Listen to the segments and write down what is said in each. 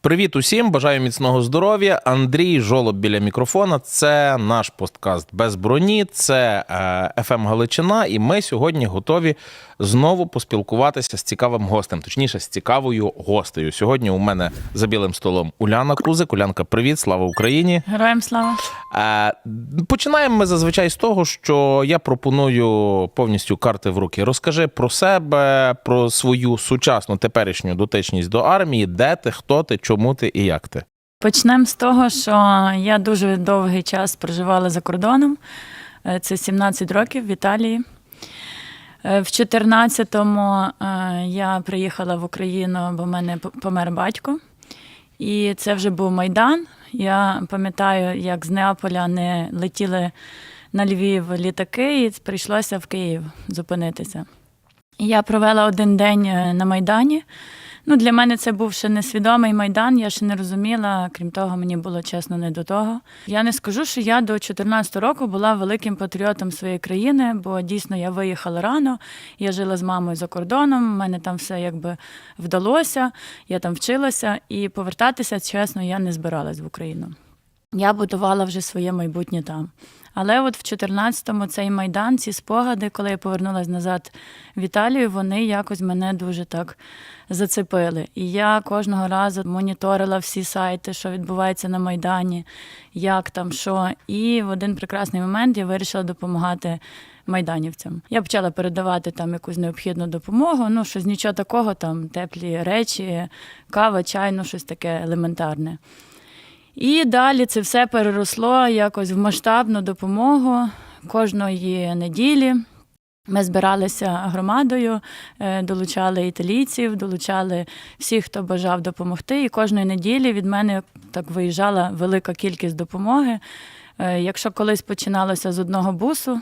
Привіт усім, бажаю міцного здоров'я. Андрій Жолоб біля мікрофона. Це наш посткаст без броні, це е, ФМ Галичина. І ми сьогодні готові знову поспілкуватися з цікавим гостем, точніше, з цікавою гостею. Сьогодні у мене за білим столом Уляна Кузик. Улянка, привіт, слава Україні. Героям слава. Е, Починаємо ми зазвичай з того, що я пропоную повністю карти в руки. Розкажи про себе, про свою сучасну теперішню дотичність до армії, де ти, хто ти, чому ти і як ти. Почнемо з того, що я дуже довгий час проживала за кордоном. Е, Це 17 років в Італії. Е, В 14-му е, я приїхала в Україну, бо в мене помер батько. І це вже був Майдан. Я пам'ятаю, як з Неаполя не летіли на Львів літаки, і прийшлося в Київ зупинитися. Я провела один день на Майдані. Ну, для мене це був ще несвідомий майдан, я ще не розуміла. Крім того, мені було чесно не до того. Я не скажу, що я до 14 року була великим патріотом своєї країни, бо дійсно я виїхала рано. Я жила з мамою за кордоном. в мене там все якби вдалося. Я там вчилася, і повертатися, чесно, я не збиралась в Україну. Я будувала вже своє майбутнє там. Але от в 14-му цей майдан, ці спогади, коли я повернулася назад в Італію, вони якось мене дуже так зацепили. І я кожного разу моніторила всі сайти, що відбувається на Майдані, як там, що. І в один прекрасний момент я вирішила допомагати майданівцям. Я почала передавати там якусь необхідну допомогу. Ну, щось нічого такого, там теплі речі, кава, чай, ну щось таке елементарне. І далі це все переросло якось в масштабну допомогу кожної неділі. Ми збиралися громадою, е, долучали італійців, долучали всіх, хто бажав допомогти. І кожної неділі від мене так виїжджала велика кількість допомоги. Е, Якщо колись починалося з одного бусу,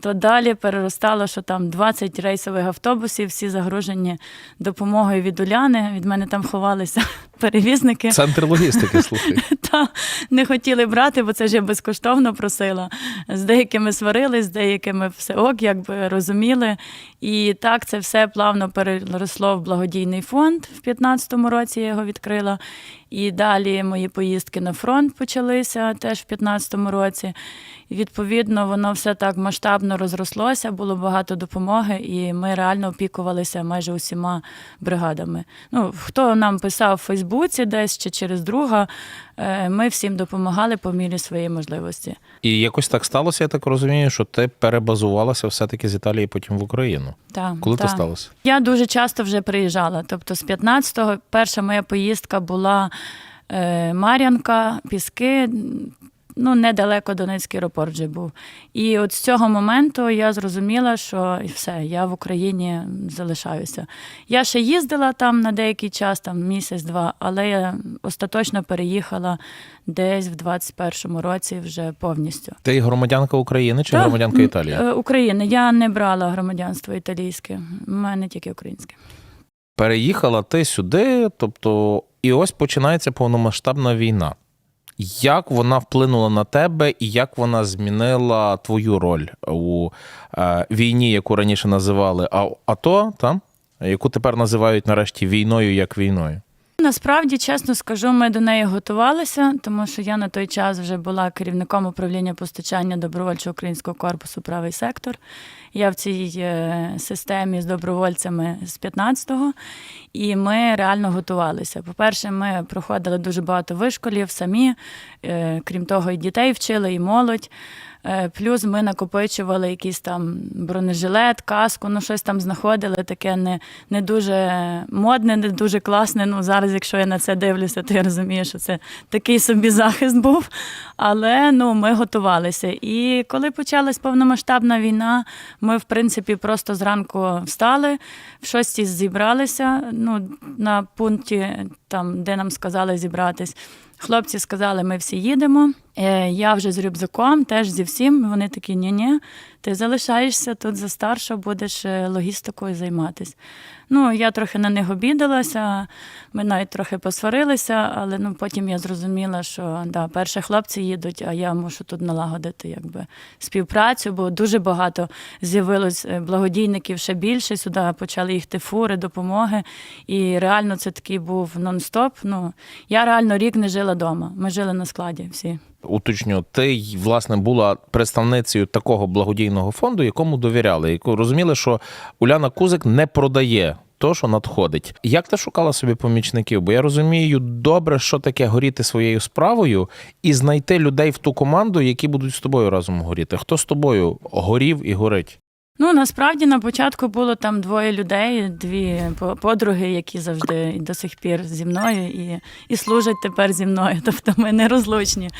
то далі переростало, що там 20 рейсових автобусів, всі загружені допомогою від Уляни. Від мене там ховалися перевізники. Центр логістики, слухай. Та не хотіли брати, бо це ж я безкоштовно просила. З деякими сварились, з деякими все ок, якби розуміли. І так це все плавно переросло в благодійний фонд. В 15-му році я його відкрила. І далі мої поїздки на фронт почалися теж в 15-му році. І відповідно, воно все так масштабно розрослося, було багато допомоги, і ми реально опікувалися майже усіма бригадами. Ну, хто нам писав в Фейсбуці десь чи через друга, е, ми всім допомагали по мірі своєї можливості. І якось так сталося, я так розумію, що ти перебазувалася все-таки з Італії потім в Україну. Так, Коли це сталося? Я дуже часто вже приїжджала. Тобто з 15-го перша моя поїздка була е, Мар'янка, Піски. Ну, недалеко Донецький аеропорт вже був. І от з цього моменту я зрозуміла, що і все, я в Україні залишаюся. Я ще їздила там на деякий час, там місяць-два, але я остаточно переїхала десь в 21-му році вже повністю. Ти громадянка України чи Так, громадянка Італії? е, України. Я не брала громадянство італійське. У мене тільки українське. Переїхала ти сюди, тобто, і ось починається повномасштабна війна. Як вона вплинула на тебе, і як вона змінила твою роль у е, війні, яку раніше називали АТО, там, яку тепер називають нарешті війною як війною? Насправді, чесно скажу, ми до неї готувалися, тому що я на той час вже була керівником управління постачання добровольчого українського корпусу правий сектор. Я в цій е, системі з добровольцями з 15-го, і ми реально готувалися. По-перше, ми проходили дуже багато вишколів самі, е, крім того, і дітей вчили, і молодь. Е, Плюс ми накопичували якийсь там бронежилет, каску, ну щось там знаходили, таке не, не дуже модне, не дуже класне. Ну зараз, якщо я на це дивлюся, то я розумію, що це такий собі захист був. Але ну, ми готувалися. І коли почалась повномасштабна війна, ми, в принципі, просто зранку встали, в шостій зібралися ну, на пункті, там, де нам сказали зібратись. Хлопці сказали, ми всі їдемо. Е, Я вже з рюкзаком, теж зі всім. Вони такі: ні-ні, ти залишаєшся тут за старшого, будеш е, логістикою займатися. Ну, я трохи на них обідалася, ми навіть трохи посварилися, але ну, потім я зрозуміла, що да, перше хлопці їдуть, а я мушу тут налагодити якби, співпрацю, бо дуже багато з'явилось е, благодійників ще більше. Сюди почали їхати фури, допомоги. І реально це такий був нон-стоп. Ну, я реально рік не жила вдома. Ми жили на складі всі. Уточню, ти власне була представницею такого благодійного фонду, якому довіряли, яку розуміли, що Уляна Кузик не продає. То, що надходить, як ти шукала собі помічників? Бо я розумію добре, що таке горіти своєю справою, і знайти людей в ту команду, які будуть з тобою разом горіти. Хто з тобою горів і горить? Ну насправді на початку було там двоє людей, дві подруги, які завжди до сих пір зі мною і, і служать тепер зі мною. Тобто ми не розлучні.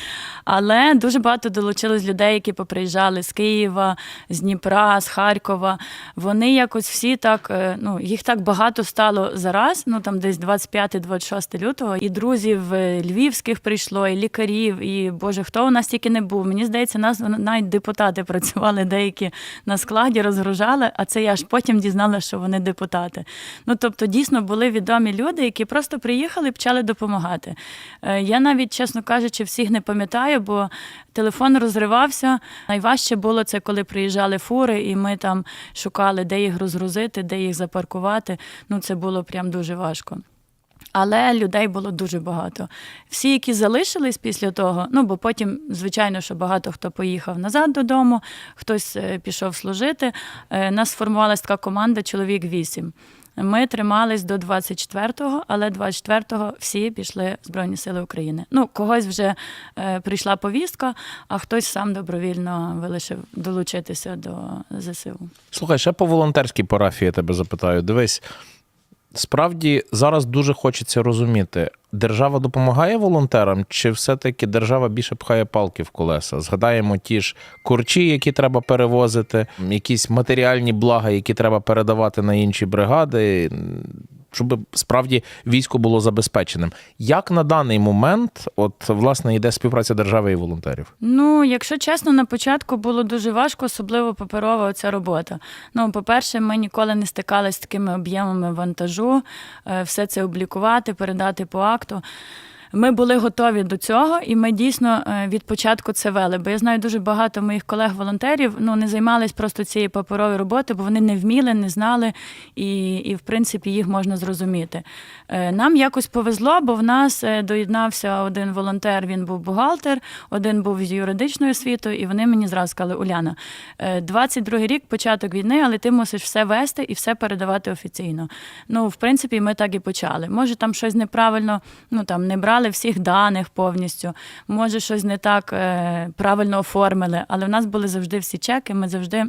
Але дуже багато долучилось людей, які поприїжджали з Києва, з Дніпра, з Харкова. Вони якось всі так, е, ну їх так багато стало зараз. Ну там десь 25-26 лютого. І друзів львівських прийшло, і лікарів, і Боже, хто у нас тільки не був. Мені здається, нас навіть депутати працювали деякі на складі, розгружали, а це я ж потім дізналася, що вони депутати. Ну тобто, дійсно були відомі люди, які просто приїхали і почали допомагати. Е, Я навіть, чесно кажучи, всіх не пам'ятаю, бо телефон розривався. Найважче було це, коли приїжджали фури, і ми там шукали, де їх розгрузити, де їх запаркувати. Ну, це було прям дуже важко. Але людей було дуже багато. Всі, які залишились після того, ну бо потім, звичайно, що багато хто поїхав назад додому, хтось е, пішов служити. Е, Нас сформувалася така команда чоловік вісім. Ми тримались до 24-го, але 24-го всі пішли в Збройні Сили України. Ну, когось вже е, прийшла повістка, а хтось сам добровільно вирішив долучитися до ЗСУ. Слухай, ще по волонтерській парафії я тебе запитаю. Дивись, справді зараз дуже хочеться розуміти, держава допомагає волонтерам, чи все-таки держава більше пхає палки в колеса? Згадаємо ті ж курчі, які треба перевозити, якісь матеріальні блага, які треба передавати на інші бригади. Щоб справді військо було забезпеченим. Як на даний момент, от власне йде співпраця держави і волонтерів? Ну, якщо чесно, на початку було дуже важко, особливо паперова оця робота. Ну, по-перше, ми ніколи не стикалися з такими об'ємами вантажу, е, все це облікувати, передати по акту. Ми були готові до цього, і ми дійсно е, від початку це вели. Бо я знаю дуже багато моїх колег-волонтерів ну не займались просто цією паперовою роботою, бо вони не вміли, не знали, і, і в принципі їх можна зрозуміти. Е, Нам якось повезло, бо в нас е, доєднався один волонтер, він був бухгалтер, один був з юридичною освітою, і вони мені зразу сказали: Уляна, е, 22-й рік, початок війни, але ти мусиш все вести і все передавати офіційно. Ну, в принципі, ми так і почали. Може, там щось неправильно, ну там не брали всіх даних повністю, може, щось не так е, правильно оформили, але в нас були завжди всі чеки, ми завжди.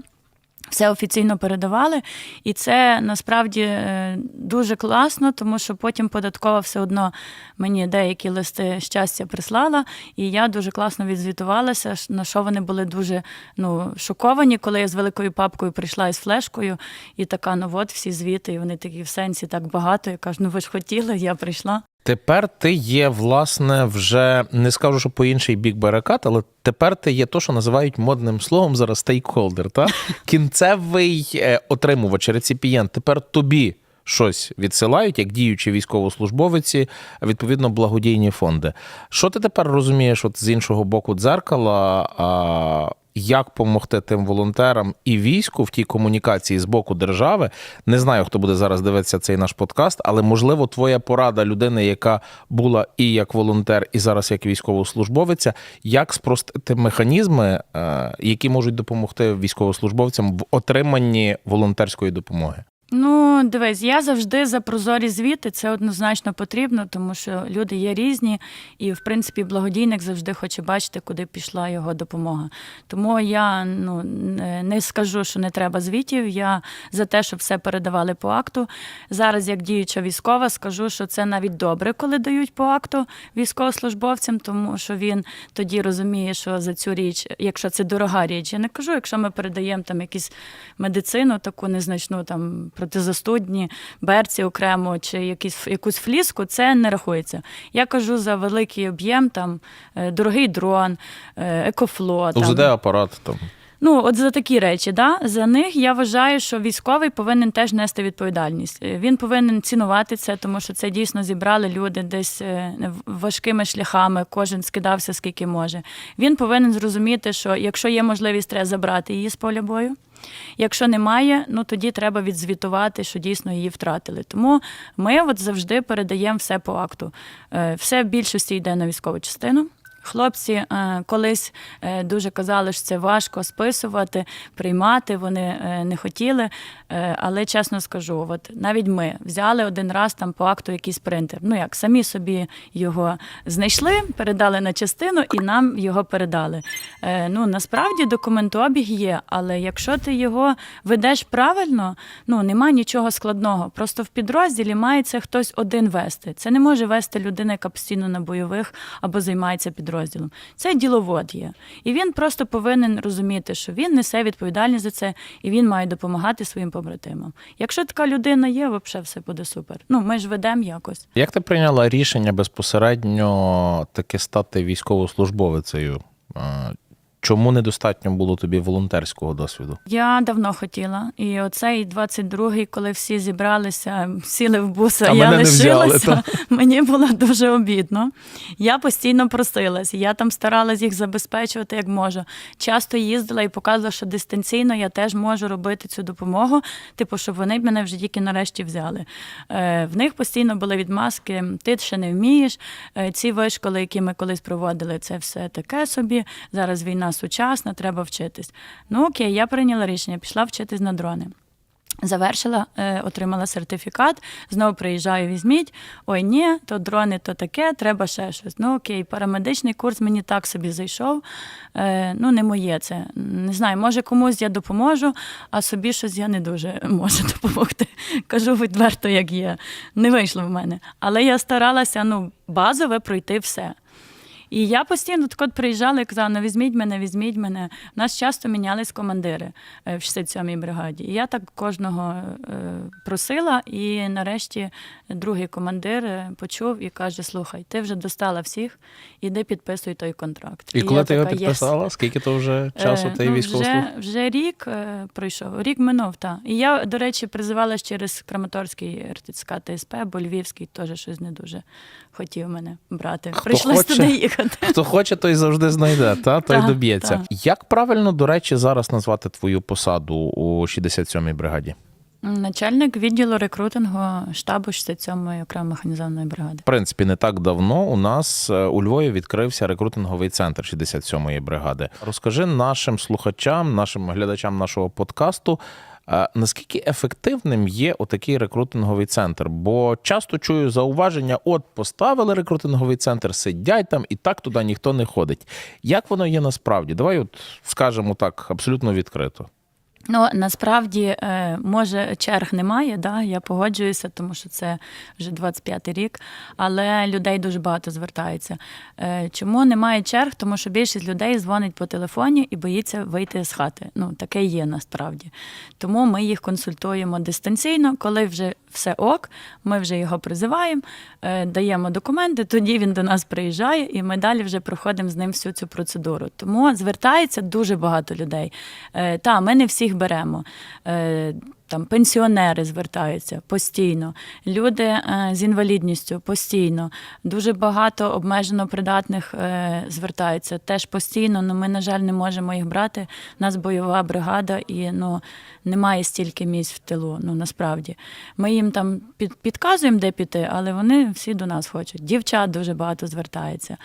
Все офіційно передавали, і це насправді е, дуже класно, тому що потім податкова все одно мені деякі листи щастя прислала, і я дуже класно відзвітувалася, на що вони були дуже ну, шоковані, коли я з великою папкою прийшла із флешкою, і така, ну от всі звіти, і вони такі в сенсі так багато. Я кажу, ну ви ж хотіли, я прийшла. Тепер ти є, власне, вже не скажу, що по інший бік барикад, але тепер ти є то, що називають модним словом зараз стейкхолдер. Та? Кінцевий е, отримувач, реципієнт. Тепер тобі щось відсилають, як діючі військовослужбовиці, відповідно, благодійні фонди. Що ти тепер розумієш от з іншого боку дзеркала? А, як допомогти тим волонтерам і війську в тій комунікації з боку держави? Не знаю, хто буде зараз дивитися цей наш подкаст, але можливо, твоя порада людини, яка була і як волонтер, і зараз як військовослужбовиця, як спростити механізми, е, які можуть допомогти військовослужбовцям в отриманні волонтерської допомоги. Ну, дивись, я завжди за прозорі звіти. Це однозначно потрібно, тому що люди є різні, і в принципі благодійник завжди хоче бачити, куди пішла його допомога. Тому я ну не скажу, що не треба звітів. Я за те, щоб все передавали по акту. Зараз, як діюча військова, скажу, що це навіть добре, коли дають по акту військовослужбовцям, тому що він тоді розуміє, що за цю річ, якщо це дорога річ, я не кажу, якщо ми передаємо там якусь медицину, таку незначну там протизастудні, берці окремо чи якісь, якусь фліску, це не рахується. Я кажу за великий об'єм, там е, дорогий дрон, е, екофло. там. УЗД апарат там. Ну, от за такі речі, да, за них я вважаю, що військовий повинен теж нести відповідальність. Е, Він повинен цінувати це, тому що це дійсно зібрали люди десь важкими шляхами, кожен скидався скільки може. Він повинен зрозуміти, що якщо є можливість, треба забрати її з поля бою. Якщо немає, ну тоді треба відзвітувати, що дійсно її втратили. Тому ми от завжди передаємо все по акту. Е, Все в більшості йде на військову частину. Хлопці е, колись е, дуже казали, що це важко списувати, приймати. Вони е, не хотіли. Але чесно скажу, от навіть ми взяли один раз там по акту якийсь принтер. Ну як самі собі його знайшли, передали на частину і нам його передали. Ну насправді документообіг є, але якщо ти його ведеш правильно, ну нема нічого складного. Просто в підрозділі має це хтось один вести. Це не може вести людина, яка постійно на бойових або займається підрозділом. Це діловод є. І він просто повинен розуміти, що він несе відповідальність за це, і він має допомагати своїм побратимам. Якщо така людина є, взагалі все буде супер. Ну ми ж ведемо якось. Як ти прийняла рішення безпосередньо таки стати військовослужбовицею? Чому недостатньо було тобі волонтерського досвіду? Я давно хотіла, і оцей 22-й, коли всі зібралися, сіли в бус, А я мене не взяли, лишилася. Мені було дуже обідно. Я постійно просилась. Я там старалась їх забезпечувати як можу. Часто їздила і показувала, що дистанційно я теж можу робити цю допомогу. Типу, щоб вони мене вже тільки нарешті взяли. Е, в них постійно були відмазки: ти ще не вмієш. Е, ці вишколи, які ми колись проводили, це все таке собі. Зараз війна сучасна, треба вчитись. Ну окей, я прийняла рішення, пішла вчитись на дрони. Завершила, е, отримала сертифікат, знову приїжджаю, візьміть. Ой, ні, то дрони, то таке, треба ще щось. Ну окей, парамедичний курс мені так собі зайшов. Е, ну, не моє це. Не знаю, може комусь я допоможу, а собі щось я не дуже можу допомогти. Кажу відверто, як є. Не вийшло в мене. Але я старалася ну, базове пройти все. І я постійно так от приїжджала і казала, ну візьміть мене, візьміть мене. У нас часто мінялись командири е, в 67-й бригаді. І я так кожного е, просила, і нарешті другий командир е, почув і каже: Слухай, ти вже достала всіх, іди підписуй той контракт. І коли я ти його така, «Єс». підписала, скільки то вже часу ти ну, військовослужбовець? вже, вже рік пройшов, рік минув, так. І я, до речі, призивалась через Краматорський РТЦК ТСП, бо Львівський теж щось не дуже хотів мене брати. Хто Прийшлось хоче? туди їхати. Хто хоче, той завжди знайде, та той та, доб'ється. Та. Як правильно, до речі, зараз назвати твою посаду у 67-й бригаді? Начальник відділу рекрутингу штабу 67-ї окремо механізованої бригади. В принципі, не так давно у нас е, у Львові відкрився рекрутинговий центр 67-ї бригади. Розкажи нашим слухачам, нашим глядачам нашого подкасту. е, Наскільки ефективним є отакий рекрутинговий центр? Бо часто чую зауваження: от поставили рекрутинговий центр, сидять там, і так туди ніхто не ходить. Як воно є насправді? Давай, от скажемо так, абсолютно відкрито. Ну насправді, е, може, черг немає, да, я погоджуюся, тому що це вже 25-й рік, але людей дуже багато звертається. Е, Чому немає черг? Тому що більшість людей дзвонить по телефоні і боїться вийти з хати. Ну, таке є насправді. Тому ми їх консультуємо дистанційно, коли вже все ок, ми вже його призиваємо, е, даємо документи, тоді він до нас приїжджає, і ми далі вже проходимо з ним всю цю процедуру. Тому звертається дуже багато людей. Та, ми не всіх беремо. Е, Там пенсіонери звертаються постійно, люди е, з інвалідністю постійно. Дуже багато обмежено придатних е, звертаються теж постійно. але ми, на жаль, не можемо їх брати. У нас бойова бригада і ну, немає стільки місць в тилу. Ну насправді. Ми їм там під, підказуємо, де піти, але вони всі до нас хочуть. Дівчат дуже багато звертається.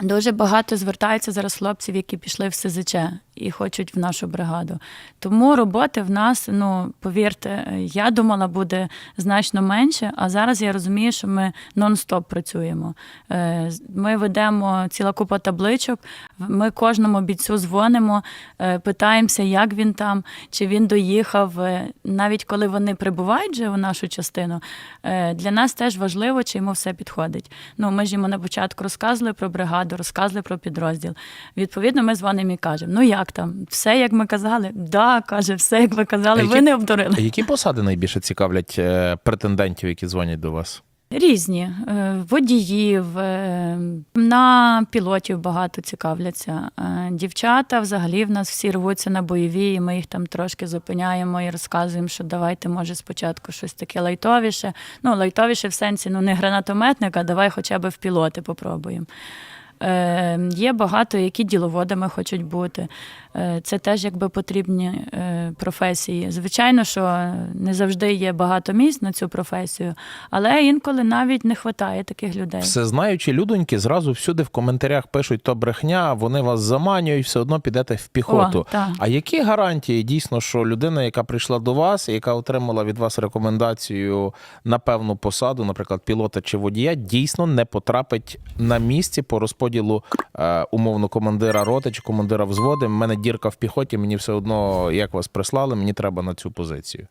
Дуже багато звертаються зараз хлопців, які пішли в СЗЧ і хочуть в нашу бригаду. Тому роботи в нас, ну повірте, я думала, буде значно менше, а зараз я розумію, що ми нон-стоп працюємо. Е, Ми ведемо ціла купа табличок. Ми кожному бійцю дзвонимо, е, питаємося, як він там, чи він доїхав. Е, Навіть коли вони прибувають вже у нашу частину, е, для нас теж важливо, чи йому все підходить. Ну, ми ж йому на початку розказували про бригаду, розказували про підрозділ. Відповідно, ми дзвонимо і кажемо: ну як як там? Все, як ми казали? Да, каже, все, як ви казали, А ви не обдурили. А які посади найбільше цікавлять е, претендентів, які дзвонять до вас? Різні Е, водіїв, е, на пілотів багато цікавляться. Дівчата взагалі в нас всі рвуться на бойові, і ми їх там трошки зупиняємо і розказуємо, що давайте, може, спочатку щось таке лайтовіше. Ну, лайтовіше в сенсі, ну не гранатометник, а давай хоча б в пілоти попробуємо. Е, є багато, які діловодами хочуть бути. Е, це теж якби потрібні е, професії. Звичайно, що не завжди є багато місць на цю професію, але інколи навіть не вистачає таких людей. Все знаючі людоньки зразу всюди в коментарях пишуть то брехня, вони вас заманюють, все одно підете в піхоту. О. А які гарантії дійсно, що людина, яка прийшла до вас, яка отримала від вас рекомендацію на певну посаду, наприклад, пілота чи водія, дійсно не потрапить на місці по розподілу е, умовно командира роти чи командира взводу. У мене дірка в піхоті, мені все одно, як вас прислали, мені треба на цю позицію.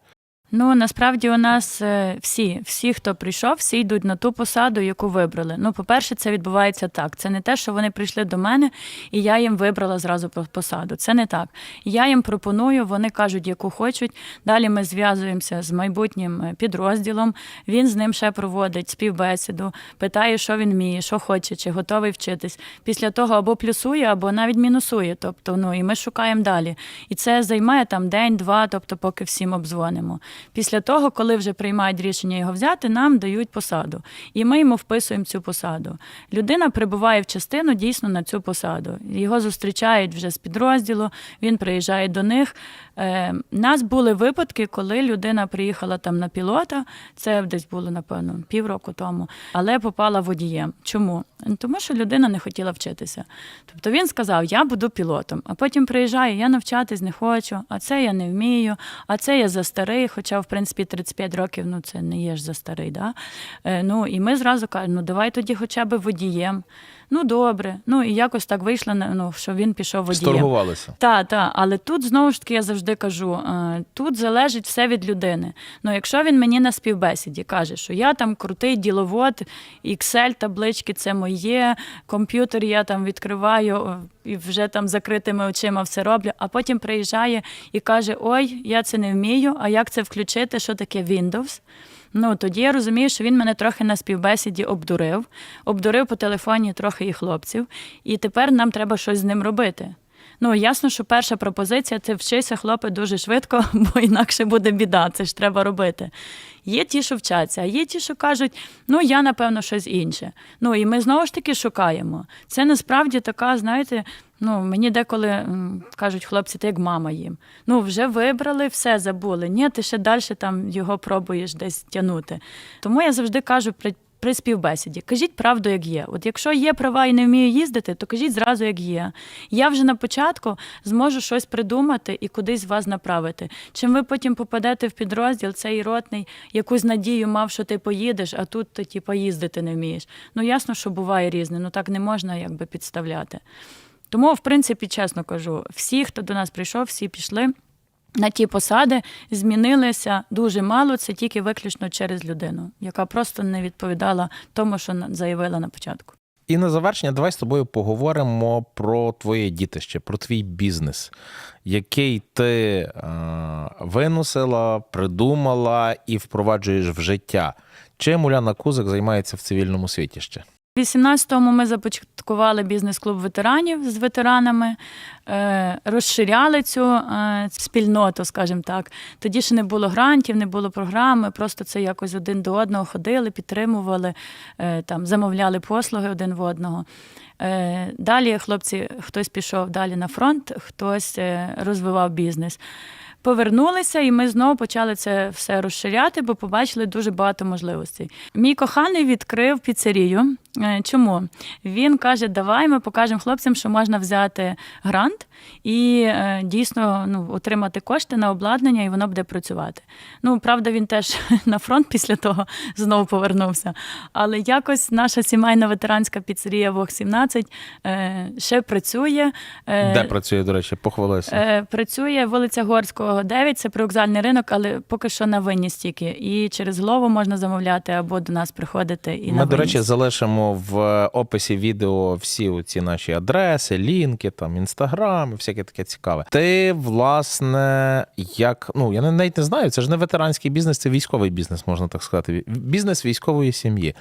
Ну насправді у нас е, всі, всі, хто прийшов, всі йдуть на ту посаду, яку вибрали. Ну, по-перше, це відбувається так. Це не те, що вони прийшли до мене, і я їм вибрала зразу по- посаду. Це не так. Я їм пропоную, вони кажуть, яку хочуть. Далі ми зв'язуємося з майбутнім е, підрозділом. Він з ним ще проводить співбесіду, питає, що він вміє, що хоче, чи готовий вчитись. Після того або плюсує, або навіть мінусує. Тобто, ну і ми шукаємо далі. І це займає там день-два, тобто, поки всім обдзвонимо. Після того, коли вже приймають рішення його взяти, нам дають посаду. І ми йому вписуємо цю посаду. Людина прибуває в частину дійсно на цю посаду. Його зустрічають вже з підрозділу, він приїжджає до них. Е, нас були випадки, коли людина приїхала там на пілота, це десь було, напевно, півроку тому, але попала водієм. Чому? Тому що людина не хотіла вчитися. Тобто він сказав: Я буду пілотом, а потім приїжджає, я навчатись не хочу, а це я не вмію, а це я за старий, хоча, в принципі, 35 років ну це не є ж за старий. Да? Е, ну і ми зразу кажемо, ну давай тоді хоча б водієм. Ну добре. Ну і якось так вийшло, ну, що він пішов водієм. Сторгувалися. Так, так, але тут знову ж таки я завжди кажу: е, тут залежить все від людини. Ну, якщо він мені на співбесіді каже, що я там крутий діловод, Excel, таблички це моє, комп'ютер я там відкриваю і вже там закритими очима все роблю, а потім приїжджає і каже: Ой, я це не вмію, а як це включити? Що таке Windows? Ну тоді я розумію, що він мене трохи на співбесіді обдурив, обдурив по телефоні трохи і хлопців, і тепер нам треба щось з ним робити. Ну, ясно, що перша пропозиція це вчися, хлопець, дуже швидко, бо інакше буде біда, це ж треба робити. Є ті, що вчаться, а є ті, що кажуть, ну я напевно щось інше. Ну і ми знову ж таки шукаємо. Це насправді така, знаєте, ну мені деколи кажуть хлопці, ти як мама їм. Ну вже вибрали, все забули. Ні, ти ще далі там його пробуєш десь тягнути. Тому я завжди кажу при. Співбесіді кажіть правду, як є. От якщо є права і не вмію їздити, то кажіть зразу, як є. Я вже на початку зможу щось придумати і кудись вас направити. Чим ви потім попадете в підрозділ, цей ротний якусь надію мав, що ти поїдеш, а тут ти типу, їздити не вмієш. Ну ясно, що буває різне, ну так не можна якби підставляти. Тому, в принципі, чесно кажу, всі, хто до нас прийшов, всі пішли. На ті посади змінилися дуже мало. Це тільки виключно через людину, яка просто не відповідала тому, що заявила на початку. І на завершення, давай з тобою поговоримо про твоє дітище, про твій бізнес, який ти е, виносила, придумала і впроваджуєш в життя. Чим Уляна Кузик займається в цивільному світі ще? У 18-му ми започаткували бізнес-клуб ветеранів з ветеранами, е, розширяли цю е, спільноту, скажімо так. Тоді ще не було грантів, не було програми, просто це якось один до одного ходили, підтримували, е, там, замовляли послуги один в одного. Далі хлопці, хтось пішов далі на фронт, хтось розвивав бізнес. Повернулися, і ми знову почали це все розширяти, бо побачили дуже багато можливостей. Мій коханий відкрив піцерію. Е, Чому? Він каже: давай ми покажемо хлопцям, що можна взяти грант і е, дійсно ну, отримати кошти на обладнання, і воно буде працювати. Ну, правда, він теж на фронт після того знову повернувся. Але якось наша сімейна ветеранська піцерія Вог 17 е, ще працює. Де працює, до речі, похвалися. Працює вулиця Горського, 9, це привокзальний ринок, але поки що на винність тільки. І через голову можна замовляти або до нас приходити і на до речі, залишимо залишимо в описі відео всі ці наші адреси, лінки, там інстаграм, всяке таке цікаве. Ти, власне, як ну я навіть не знаю, це ж не ветеранський бізнес, це військовий бізнес, можна так сказати. Бізнес військової сім'ї.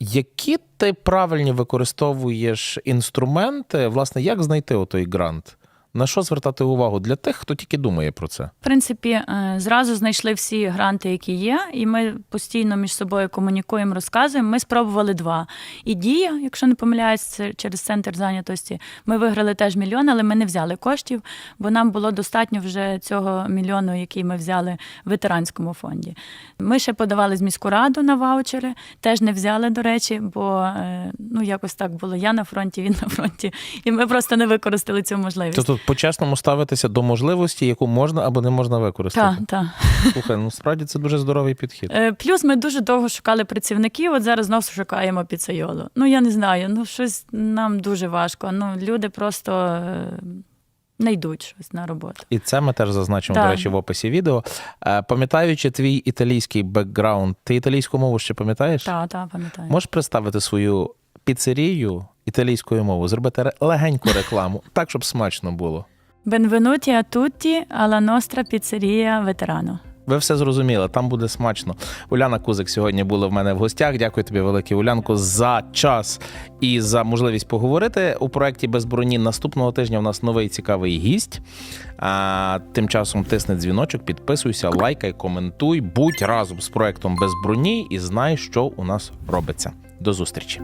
Які ти правильні використовуєш інструменти? Власне, як знайти отой грант? На що звертати увагу для тих, хто тільки думає про це? В принципі, е, зразу знайшли всі гранти, які є, і ми постійно між собою комунікуємо, розказуємо. Ми спробували два. І дія, якщо не помиляюсь, це через центр зайнятості. Ми виграли теж мільйон, але ми не взяли коштів, бо нам було достатньо вже цього мільйону, який ми взяли в ветеранському фонді. Ми ще подавали з міську раду на ваучери, теж не взяли, до речі, бо е, ну якось так було. Я на фронті, він на фронті, і ми просто не використали цю можливість. То тут по-чесному ставитися до можливості, яку можна або не можна використати. Так, так. Слухай, ну справді це дуже здоровий підхід. Е, Плюс ми дуже довго шукали працівників. От зараз знову шукаємо піцейолу. Ну я не знаю. Ну щось нам дуже важко. Ну люди просто е, не йдуть щось на роботу. І це ми теж зазначимо, Так. до речі, в описі відео. Е, Пам'ятаючи твій італійський бекграунд, ти італійську мову ще пам'ятаєш? Так, так, пам'ятаю. Можеш представити свою піцерію італійською мовою, зробити легеньку рекламу, так, щоб смачно було. Бенвенуті а тутті alla nostra піцерія ветерано. Ви все зрозуміли, там буде смачно. Уляна Кузик сьогодні була в мене в гостях. Дякую тобі, велике Улянко, за час і за можливість поговорити у проєкті без броні. Наступного тижня у нас новий цікавий гість. А, тим часом тисни дзвіночок, підписуйся, лайкай, коментуй. Будь разом з проєктом без броні і знай, що у нас робиться. До зустрічі.